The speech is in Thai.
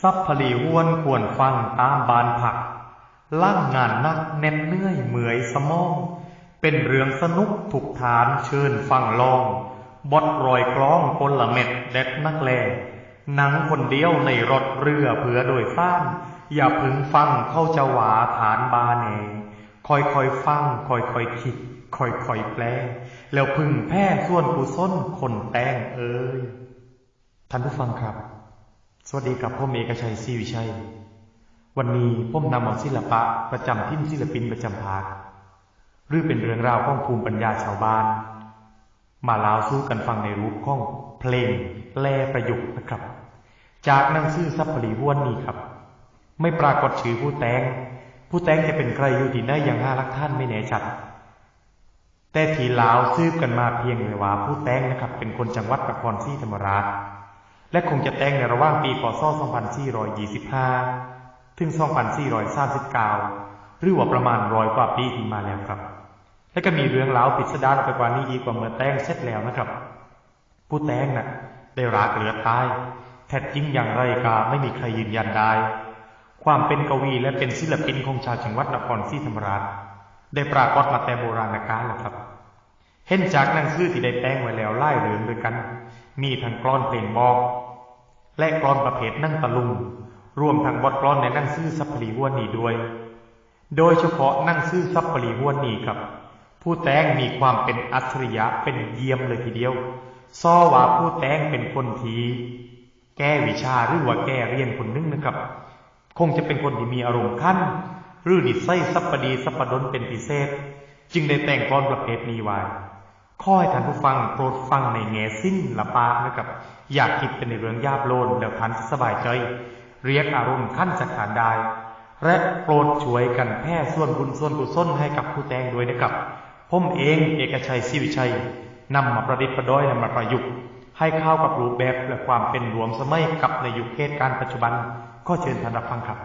ซับผลีห้วนควรฟังตามบานผัก ล่างงานนักแน่นเนื่อยเหมือยสมอง เป็นเรื่องสนุกถูกฐานเชิญฟังลองบดรอยกล้องคนละเม็ดเด็ดนักแลหนังคนเดียวในรถเรือเผื่อโดยสร้าง อย่าพึงฟังเข้าจะหวาฐานบาแหนคอยคอยฟังคอยคอยคิดคอยคอยแปล แล้วพึงแพ้ส่วนกุศลคนแตงเอ้ยท่านผู้ฟังครับ สวัสดีครับพ่อเมกชัยศรีวิชัย วันนี้ผมนำเอาศิลปะประจำทิ่นศิลปินประจำภาคหรือเป็นเรื่องราวของภูมิปัญญาชาวบ้าน มาลาวสู้กันฟังในรูปของเพลงแลประยุกต์นะครับ จากหนังสือซับผลีห้วนนี้ครับ ไม่ปรากฏชื่อผู้แต่งผู้แต่งจะเป็นใครอยู่ที่ไหนอย่างห้าลักท่านไม่แน่ชัด แต่ทีลาวซืบกันมาเพียงเลยว่าผู้แต่งนะครับ เป็นคนจังหวัดนครศรีธรรมราช และคงจะแต่งในระหว่างปีพศ2425 ถึง 2439 หรือว่าประมาณร้อยกว่าปีที่มาแล้วครับ และก็มีเรื่องราวปิดสดารไปกว่านี้อีกกว่าเมื่อแต่งเสร็จแล้วนะครับ ผู้แต่งน่ะได้รากเหลือตายแท้จริงอย่างไรก็ไม่มีใครยืนยันได้ ความเป็นกวีและเป็นศิลปินของชาวจังหวัดนครศรีธรรมราชได้ปรากฏมาแต่โบราณกาลแล้วครับ เห็นจากหนังสือที่ได้แต่งไว้แล้วไล่เรื่องด้วยกัน มีทั้งกลอนเพลงบอก และกลอนประเภทนั่งตะลุงรวมทั้งบทกลอนในนั่งสือซับปลีห้วนนี้ด้วย โดยเฉพาะนั่งสือซับปลีห้วนนี้ครับ ผู้แต่งมีความเป็นอัจฉริยะเป็นเยี่ยมเลยทีเดียวซ้อว่าผู้แต่งเป็นคนทีแก้วิชาหรือว่าแก้เรียนคนนึงนะครับ คงจะเป็นคนที่มีอารมณ์ขั้นหรือนิสัยสัปปดีสัปปดนเป็นพิเศษ จึงได้แต่งกลอนประเภทนี้ไว้ ขอให้ท่านผู้ฟังโปรดฟังในแง่สิ้นละปากนะครับ อยากคิดเป็นในเรื่องยาบโลนแล้วท่านสบายใจ เรียกอารมณ์ขั้นจากฐานได้และโปรดช่วยกันแพร่ส่วนบุญส่วนกุศลให้กับผู้แต่งด้วยนะครับผมเองเอกชัยศิวิชัยนำมาประดิษฐ์ประดอยนำมาประยุกต์ให้เข้ากับรูปแบบและความเป็นรวมสมัยกับในยุคเหตุการณ์ปัจจุบัน ก็เชิญท่านรับฟังครับ